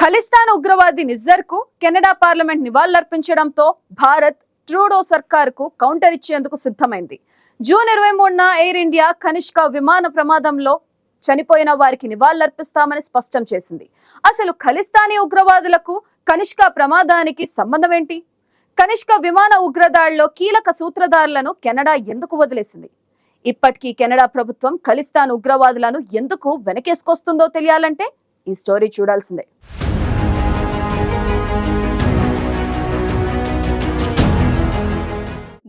ఖలిస్తాన్ ఉగ్రవాది నిజ్జర్కు Canada parliament నివాళులర్పించడంతో భారత్ ట్రూడో సర్కార్కు కౌంటర్ ఇచ్చేందుకు సిద్ధమైంది. జూన్ ఇరవై మూడున ఎయిర్ ఇండియా కనిష్క విమాన ప్రమాదంలో చనిపోయిన వారికి నివాళులర్పిస్తామని స్పష్టం చేసింది. అసలు ఖలిస్తానీ ఉగ్రవాదులకు కనిష్క ప్రమాదానికి సంబంధం ఏంటి కనిష్క విమాన ఉగ్రదాడిలో కీలక సూత్రధారులను కెనడా ఎందుకు వదిలేసింది? ఇప్పటికీ కెనడా ప్రభుత్వం ఖలిస్తాన్ ఉగ్రవాదులను ఎందుకు వెనకేసుకొస్తుందో తెలియాలంటే ఈ స్టోరీ చూడాల్సిందే.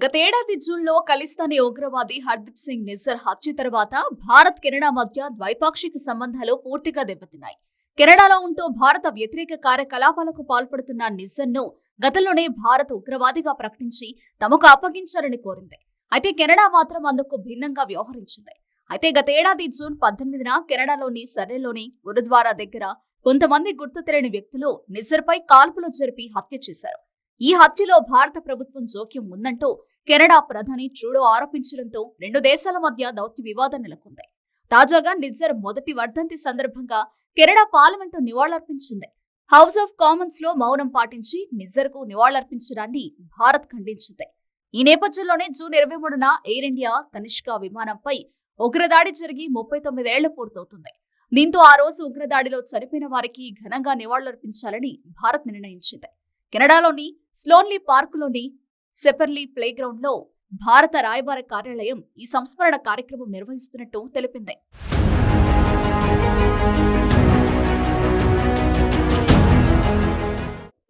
గతేడాది జూన్లో ఖలిస్తానీ ఉగ్రవాది హర్దీప్ సింగ్ నిజర్ హత్య తర్వాత భారత్ కెనడా మధ్య ద్వైపాక్షిక సంబంధాలు పూర్తిగా దెబ్బతిన్నాయి. కెనడాలో ఉంటూ భారత వ్యతిరేక కార్యకలాపాలకు పాల్పడుతున్న నిజర్ను గతంలోనే భారత్ ఉగ్రవాదిగా ప్రకటించి తమకు అప్పగించాలని కోరింది. అయితే కెనడా మాత్రం అందుకు భిన్నంగా వ్యవహరించింది. అయితే గతేడాది జూన్ పద్దెనిమిదిన కెనడాలోని సర్రేలోని గురుద్వారా దగ్గర కొంతమంది గుర్తు తెలియని వ్యక్తులు నిజర్పై కాల్పులు జరిపి హత్య చేశారు. ఈ హత్యలో భారత ప్రభుత్వం జోక్యం ఉందంటూ కెనడా ప్రధాని ట్రూడో ఆరోపించడంతో రెండు దేశాల మధ్య దౌత్య వివాదం నెలకొంది. తాజాగా నిజర్ మొదటి వర్ధంతి సందర్భంగా కెనడా పార్లమెంటు నివాళులర్పించింది. హౌస్ ఆఫ్ కామన్స్లో మౌనం పాటించి నిజర్కు కు నివాళులర్పించడాన్ని భారత్ ఖండించింది. ఈ నేపథ్యంలోనే జూన్ ఇరవై మూడున ఎయిర్ ఇండియా కనిష్క విమానంపై ఉగ్రదాడి జరిగి ముప్పై తొమ్మిదేళ్ళ పూర్తవుతుంది. దీంతో ఆ రోజు ఉగ్రదాడిలో చనిపోయిన వారికి ఘనంగా నివాళులర్పించాలని భారత్ నిర్ణయించింది. కెనడాలోని స్లోన్లీ పార్కులోని సెపర్లీ ప్లేగ్రౌండ్లో భారత రాయబార కార్యాలయం ఈ సంస్మరణ కార్యక్రమం నిర్వహిస్తున్నట్టు తెలిపింది.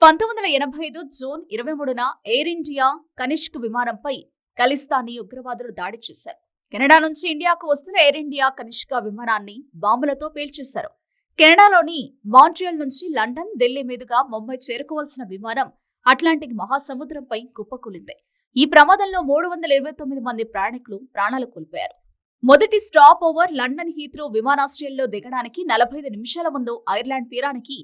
పంతొమ్మిది వందల ఎనభై ఐదు జూన్ ఇరవై మూడున ఎయిర్ ఇండియా కనిష్క్ విమానంపై ఖలిస్తానీ ఉగ్రవాదులు దాడి చేశారు. కెనడా నుంచి ఇండియాకు వస్తున్న ఎయిర్ ఇండియా కనిష్క విమానాన్ని బాంబులతో పేల్చేశారు. కెనడాలోని మాంట్రియల్ నుంచి లండన్ ఢిల్లీ మీదుగా ముంబై చేరుకోవాల్సిన విమానం అట్లాంటిక్ మహాసముద్రంపై కుప్పకూలింది ఈ ప్రమాదంలో మూడు వందల ఇరవై తొమ్మిది మంది ప్రయాణికులు ప్రాణాలు కోల్పోయారు. మొదటి స్టాప్ ఓవర్ లండన్ హీత్రో విమానాశ్రయంలో దిగడానికి నలభై ఐదు నిమిషాల ముందు ఐర్లాండ్ తీరానికి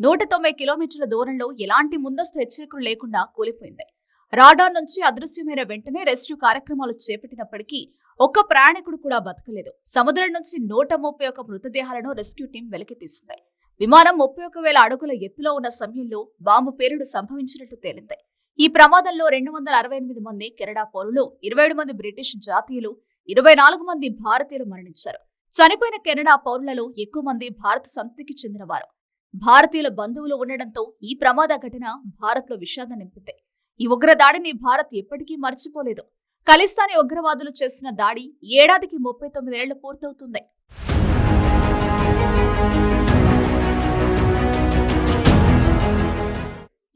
నూట తొంభై కిలోమీటర్ల దూరంలో ఎలాంటి ముందస్తు హెచ్చరికలు లేకుండా కూలిపోయింది. రాడార్ నుంచి అదృశ్యమైన వెంటనే రెస్క్యూ కార్యక్రమాలు చేపట్టినప్పటికీ ఒక్క ప్రయాణికుడు కూడా బతకలేదు. సముద్రం నుంచి నూట ముప్పై ఒక మృతదేహాలను రెస్క్యూ టీం వెలికితీసింది. విమానం ముప్పై ఒక వేల అడుగుల ఎత్తులో ఉన్న సమయంలో బాంబు పేలుడు సంభవించినట్టు తేలింది. ఈ ప్రమాదంలో రెండు వందల అరవై ఎనిమిది మంది కెనడా పౌరులు ఇరవై ఏడు మంది బ్రిటిష్ జాతీయులు ఇరవై నాలుగు మంది భారతీయులు మరణించారు. చనిపోయిన కెనడా పౌరులలో ఎక్కువ మంది భారత సంతతికి చెందినవారు. భారతీయుల బంధువులు ఉండడంతో ఈ ప్రమాద ఘటన భారత్లో విషాదం నింపింది. ఈ ఉగ్రదాడిని భారత్ ఎప్పటికీ మర్చిపోలేదు. ఖలిస్తానీ ఉగ్రవాదులు చేసిన దాడి ఏడాదికి ముప్పై తొమ్మిదేళ్ళు పూర్తవుతుంది.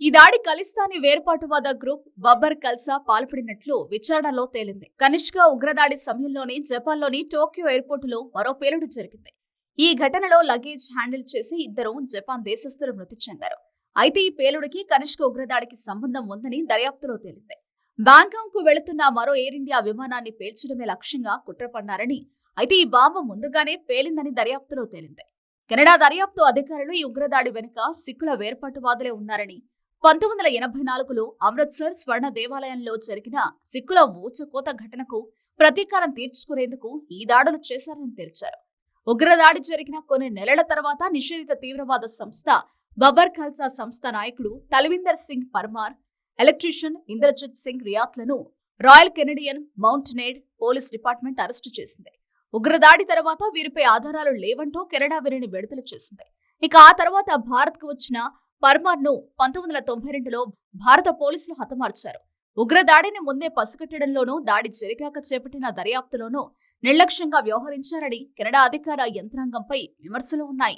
ఈ దాడి ఖలిస్తానీ వేర్పాటువాద గ్రూప్ బబ్బర్ కల్సా పాల్పడినట్లు విచారణలో తేలింది. కనిష్క ఉగ్రదాడి సమయంలోనే జపాన్లోని టోక్యో ఎయిర్పోర్టులో మరో పేలుడు జరిగింది. ఈ ఘటనలో లగేజ్ హ్యాండిల్ చేసి ఇద్దరు జపాన్ దేశస్థులు మృతి చెందారు. అయితే ఈ పేలుడికి కనిష్క ఉగ్రదాడికి సంబంధం ఉందని దర్యాప్తులో తేలింది. బ్యాంకాక్కు వెళుతున్న మరో ఎయిర్ ఇండియా విమానాన్ని పేల్చడమే లక్ష్యంగా కుట్రపన్నారని అయితే ఈ బాంబు ముందుగానే పేలిందని దర్యాప్తులో తేలింది. కెనడా దర్యాప్తు అధికారులు ఈ ఉగ్రదాడి వెనుక సిక్కుల వేర్పాటువాదులే ఉన్నారని పంతొమ్మిది వందల ఎనభై నాలుగులో అమృత్సర్ స్వర్ణ దేవాలయంలో జరిగిన సిక్కుల ఊచకోత ఘటనకు ప్రతీకారం తీర్చుకునేందుకు ఈ దాడులు చేశారని తెలిచారు ఉగ్రదాడి జరిగిన కొన్ని నెలల తర్వాత నిషేధిత తీవ్రవాద సంస్థ బబర్ ఖల్సా సంస్థ నాయకుడు Talwinder Singh Parmar electrician Inderjit Singh రియాత్లను Royal Canadian Mounted Police Department arrest చేసింది. ఉగ్రదాడి తర్వాత వీరిపై ఆధారాలు లేవంటూ కెనడా వీరిని విడుదల చేసింది. ఇక ఆ తర్వాత భారత్కు వచ్చిన పర్మార్ను పంతొమ్మిది వందల తొంభై రెండులో భారత పోలీసులు హతమార్చారు. ఉగ్రదాడిని ముందే పసిగట్టడంలోనూ దాడి జరిగాక చేపట్టిన దర్యాప్తులోనూ నిర్లక్ష్యంగా వ్యవహరించారని కెనడా అధికార యంత్రాంగంపై విమర్శలు ఉన్నాయి.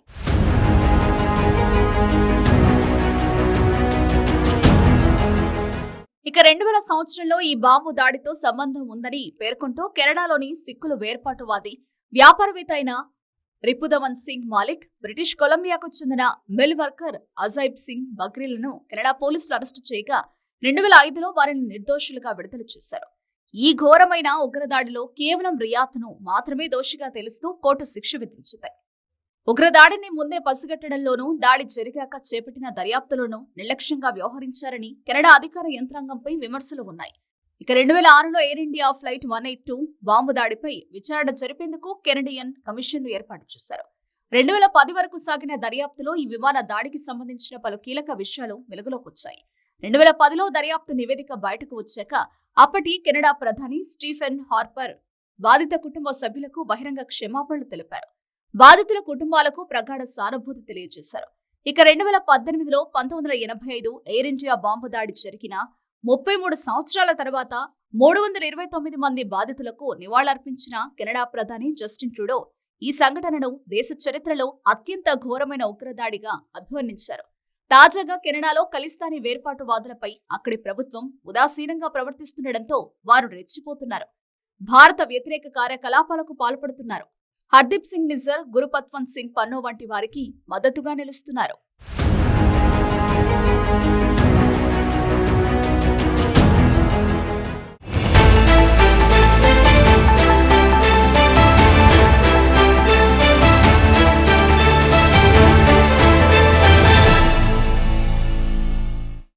ఇక రెండు వేల సంవత్సరంలో ఈ బాంబు దాడితో సంబంధం ఉందని పేర్కొంటూ కెనడాలోని సిక్కులు వేర్పాటువాది వ్యాపారవేత్త అయిన రిపుదమన్ సింగ్ మాలిక్ బ్రిటిష్ కొలంబియాకు చెందిన మిల్ వర్కర్ అజైబ్ సింగ్ బగ్రీలను కెనడా పోలీసులు అరెస్టు చేయగా రెండు వేల ఐదులో వారిని నిర్దోషులుగా విడుదల చేశారు. ఈ ఘోరమైన ఉగ్రదాడిలో కేవలం రియాత్ను మాత్రమే దోషిగా తెలుస్తూ కోర్టు శిక్ష విధించింది. ఉగ్రదాడిని ముందే పసిగట్టడంలోనూ దాడి జరిగాక చేపట్టిన దర్యాప్తులోనూ నిర్లక్ష్యంగా వ్యవహరించారని కెనడా అధికార యంత్రాంగంపై విమర్శలు ఉన్నాయి. ఇక రెండు వేల ఆరులో Air India flight one eight two bomb దాడిపై విచారణ జరిపేందుకు కెనడియన్ కమిషన్ను ఏర్పాటు చేశారు. రెండు వేల పది వరకు సాగిన దర్యాప్తులో ఈ విమాన దాడికి సంబంధించిన పలు కీలక విషయాలు వెలుగులోకి వచ్చాయి. రెండు వేల పదిలో దర్యాప్తు నివేదిక బయటకు వచ్చాక అప్పటి కెనడా ప్రధాని స్టీఫెన్ హార్పర్ బాధిత కుటుంబ సభ్యులకు బహిరంగ క్షమాపణలు తెలిపారు. బాధితుల కుటుంబాలకు ప్రగాఢ సానుభూతి తెలియజేశారు. ఇక రెండు వేల పద్దెనిమిదిలో పంతొమ్మిది వందల ఎనభై ఐదు ఎయిర్ ఇండియా బాంబు దాడి జరిగిన ముప్పై మూడు సంవత్సరాల తర్వాత మూడు వందల ఇరవై తొమ్మిది మంది బాధితులకు నివాళులర్పించిన కెనడా ప్రధాని జస్టిన్ ట్రూడో ఈ సంఘటనను దేశ చరిత్రలో అత్యంత ఘోరమైన ఉగ్రదాడిగా అభివర్ణించారు. తాజాగా కెనడాలో ఖలిస్తానీ వేర్పాటువాదులపై అక్కడి ప్రభుత్వం ఉదాసీనంగా ప్రవర్తిస్తుండటంతో వారు రెచ్చిపోతున్నారు. భారత వ్యతిరేక కార్యకలాపాలకు పాల్పడుతున్నారు. హర్దీప్ సింగ్ నిజర్ గురుపత్వంత్ సింగ్ పన్నో వంటి వారికి మద్దతుగా నిలుస్తున్నారు.